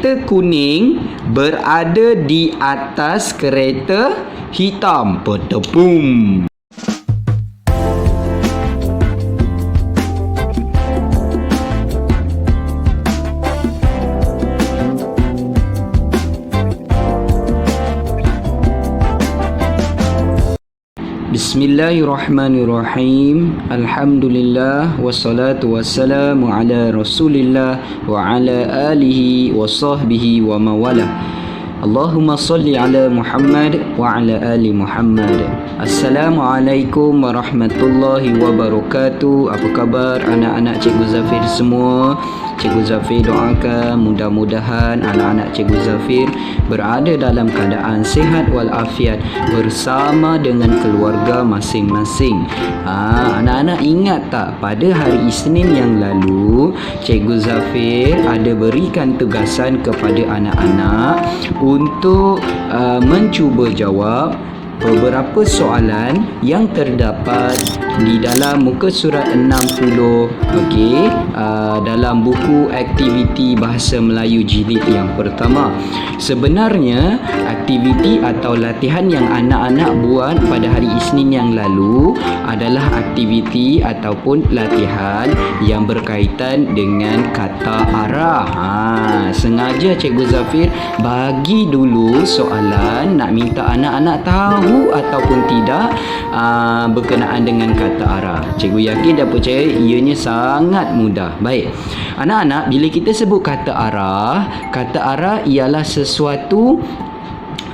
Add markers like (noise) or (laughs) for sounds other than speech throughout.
kereta kuning berada di atas kereta hitam. Petepum. Bismillahirrahmanirrahim. Alhamdulillah Wassalatu wassalamu ala rasulillah Wa ala alihi wa sahbihi wa mawala. Allahumma salli ala Muhammad wa ala ali Muhammad. Assalamualaikum warahmatullahi wabarakatuh. Apa khabar anak-anak Cikgu Zafir semua Cikgu Zafir doakan mudah-mudahan anak-anak Cikgu Zafir berada dalam keadaan sihat walafiat bersama dengan keluarga masing-masing. Ha, anak-anak ingat tak pada hari Isnin yang lalu Cikgu Zafir ada berikan tugasan kepada anak-anak untuk uh, mencuba jawab beberapa soalan yang terdapat di dalam muka surat 60 okey uh, dalam buku aktiviti bahasa Melayu jilid yang pertama. Sebenarnya aktiviti atau latihan yang anak-anak buat pada hari Isnin yang lalu adalah aktiviti ataupun latihan yang berkaitan dengan kata arah. Ha, sengaja cikgu Zafir bagi dulu soalan nak minta anak-anak tahu ataupun tidak ah, berkenaan dengan kata arah. Cikgu yakin dan percaya ianya sangat mudah. Baik. Anak-anak, bila kita sebut kata arah, kata arah ialah sesuatu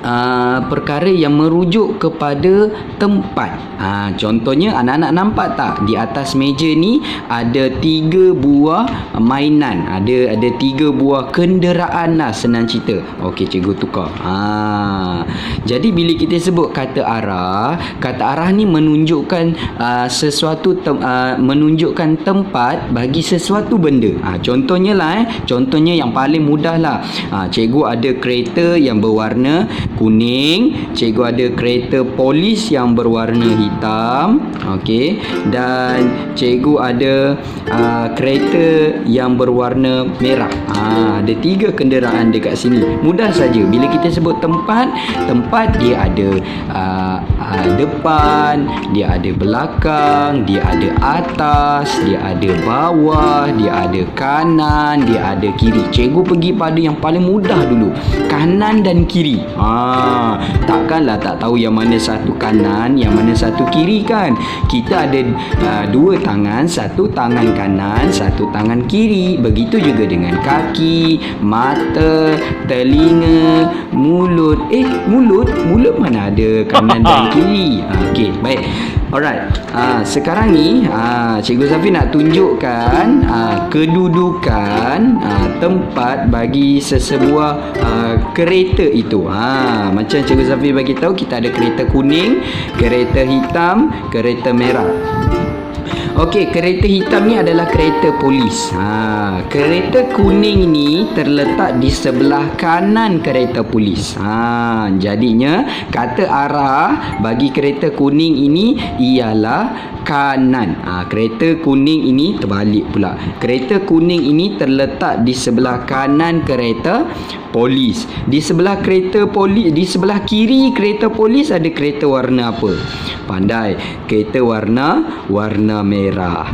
uh, perkara yang merujuk kepada tempat. Uh, contohnya anak-anak nampak tak di atas meja ni ada tiga buah mainan. Ada ada tiga buah kenderaan lah senang cerita. Okey cikgu tukar. Uh, jadi bila kita sebut kata arah, kata arah ni menunjukkan uh, sesuatu tem- uh, menunjukkan tempat bagi sesuatu benda. Uh, contohnya lah eh, contohnya yang paling mudah lah. Uh, cikgu ada kereta yang berwarna kuning. Cikgu ada kereta polis yang berwarna hitam. Okey. Dan cikgu ada uh, kereta yang berwarna merah. Ha, ada tiga kenderaan dekat sini. Mudah saja. Bila kita sebut tempat tempat dia ada uh, uh, depan dia ada belakang dia ada atas dia ada bawah dia ada kanan dia ada kiri. Cikgu pergi pada yang paling mudah dulu. Kanan dan kiri. Ha, takkanlah tak tahu yang mana satu kanan, yang mana satu kiri kan? Kita ada uh, dua tangan, satu tangan kanan, satu tangan kiri. Begitu juga dengan kaki, mata, telinga, mulut. Eh, mulut? Mulut mana ada kanan dan (laughs) kiri? Uh, Okey, baik. Alright. Ha, sekarang ni ha, Cikgu Zafi nak tunjukkan ha, kedudukan ha, tempat bagi sesebuah ha, kereta itu. Ha, macam Cikgu Zafi bagi tahu kita ada kereta kuning, kereta hitam, kereta merah. Okey, kereta hitam ni adalah kereta polis. Ha, kereta kuning ni terletak di sebelah kanan kereta polis. Ha, jadinya kata arah bagi kereta kuning ini ialah kanan. Ha, kereta kuning ini terbalik pula. Kereta kuning ini terletak di sebelah kanan kereta polis. Di sebelah kereta polis, di sebelah kiri kereta polis ada kereta warna apa? Pandai. Kereta warna warna merah.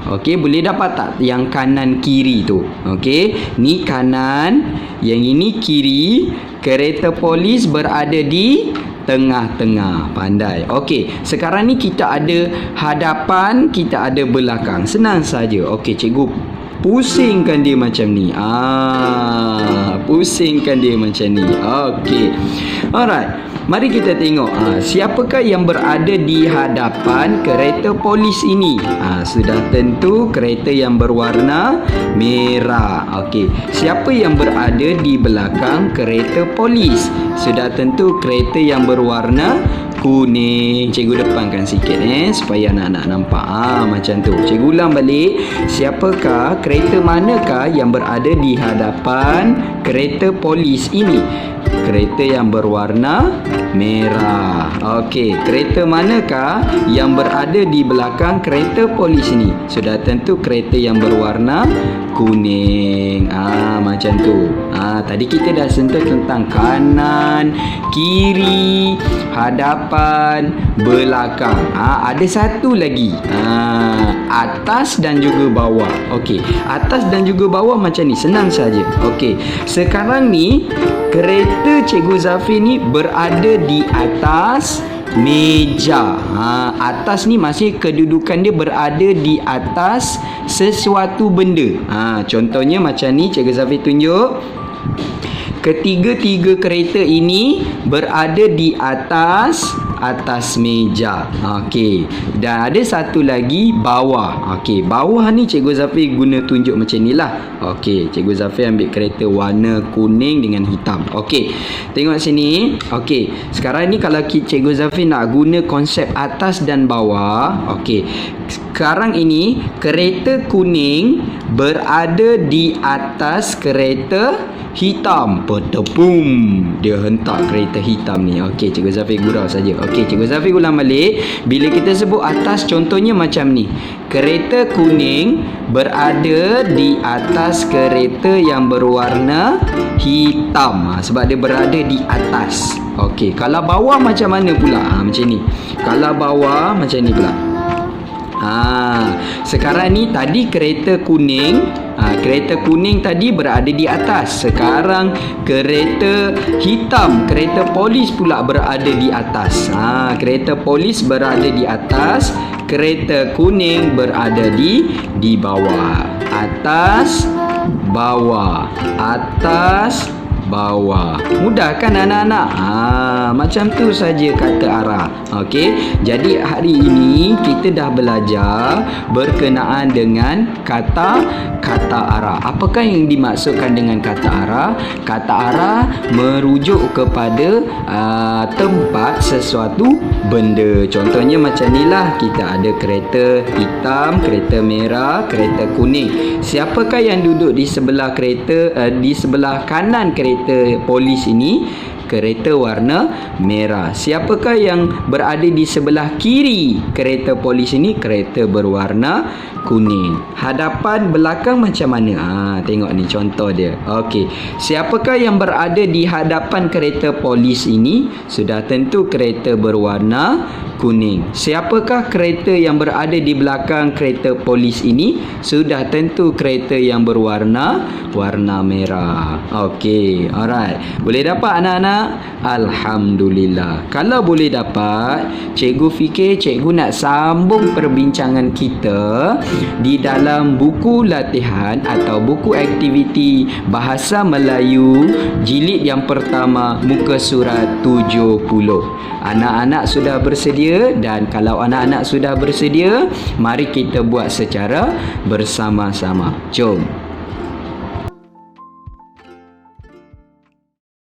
Okey, boleh dapat tak yang kanan kiri tu? Okey, ni kanan, yang ini kiri. Kereta polis berada di tengah-tengah. Pandai. Okey sekarang ni kita ada hadapan kita ada belakang. Senang saja. Okey cikgu pusingkan dia macam ni ah pusingkan dia macam ni okey alright Mari kita tengok ha, siapakah yang berada di hadapan kereta polis ini. Ha, sudah tentu kereta yang berwarna merah. Okey, siapa yang berada di belakang kereta polis? Sudah tentu kereta yang berwarna kuning. Cikgu depankan sikit eh supaya anak-anak nampak. Ha, macam tu. Cikgu ulang balik. Siapakah kereta manakah yang berada di hadapan kereta polis ini? Kereta yang berwarna merah. Okey, kereta manakah yang berada di belakang kereta polis ini? Sudah tentu kereta yang berwarna kuning. Ah, macam tu. Ah, tadi kita dah sentuh tentang kanan, kiri, hadapan, belakang. Ah, ada satu lagi. Ah, atas dan juga bawah. Okey, atas dan juga bawah macam ni. Senang saja. Okey, sekarang ni kereta Cikgu Zafir ni berada di atas meja. Ha, atas ni masih kedudukan dia berada di atas sesuatu benda. Ha, contohnya macam ni Cikgu Zafir tunjuk. Ketiga-tiga kereta ini berada di atas atas meja. Okey. Dan ada satu lagi bawah. Okey, bawah ni Cikgu Zafir guna tunjuk macam ni lah. Okey, Cikgu Zafir ambil kereta warna kuning dengan hitam. Okey. Tengok sini. Okey. Sekarang ni kalau Cikgu Zafir nak guna konsep atas dan bawah. Okey. Sekarang ini kereta kuning berada di atas kereta hitam petepum dia hentak kereta hitam ni okey cikgu Zafir gurau saja okey cikgu Zafir ulang balik. Bila kita sebut atas contohnya macam ni. Kereta kuning berada di atas kereta yang berwarna hitam. Ha, sebab dia berada di atas. Okey kalau bawah macam mana pula? Ha, macam ni. Kalau bawah macam ni pula Ha, sekarang ni tadi kereta kuning, ha, kereta kuning tadi berada di atas. Sekarang kereta hitam, kereta polis pula berada di atas. Ha, kereta polis berada di atas, kereta kuning berada di di bawah. Atas, bawah, atas, bawah. Mudah kan anak-anak? Ha, macam tu saja kata arah. Okey. Jadi hari ini kita dah belajar berkenaan dengan kata kata arah. Apakah yang dimaksudkan dengan kata arah? Kata arah merujuk kepada uh, tempat sesuatu benda. Contohnya macam inilah kita ada kereta hitam, kereta merah, kereta kuning. Siapakah yang duduk di sebelah kereta uh, di sebelah kanan kereta kereta polis ini kereta warna merah. Siapakah yang berada di sebelah kiri kereta polis ini? Kereta berwarna kuning. Hadapan belakang macam mana? Ha, tengok ni contoh dia. Okey. Siapakah yang berada di hadapan kereta polis ini? Sudah tentu kereta berwarna kuning. Siapakah kereta yang berada di belakang kereta polis ini? Sudah tentu kereta yang berwarna warna merah. Okey, alright. Boleh dapat anak-anak? Alhamdulillah. Kalau boleh dapat, cikgu fikir cikgu nak sambung perbincangan kita di dalam buku latihan atau buku aktiviti bahasa Melayu jilid yang pertama muka surat 70. Anak-anak sudah bersedia dan kalau anak-anak sudah bersedia, mari kita buat secara bersama-sama. Jom.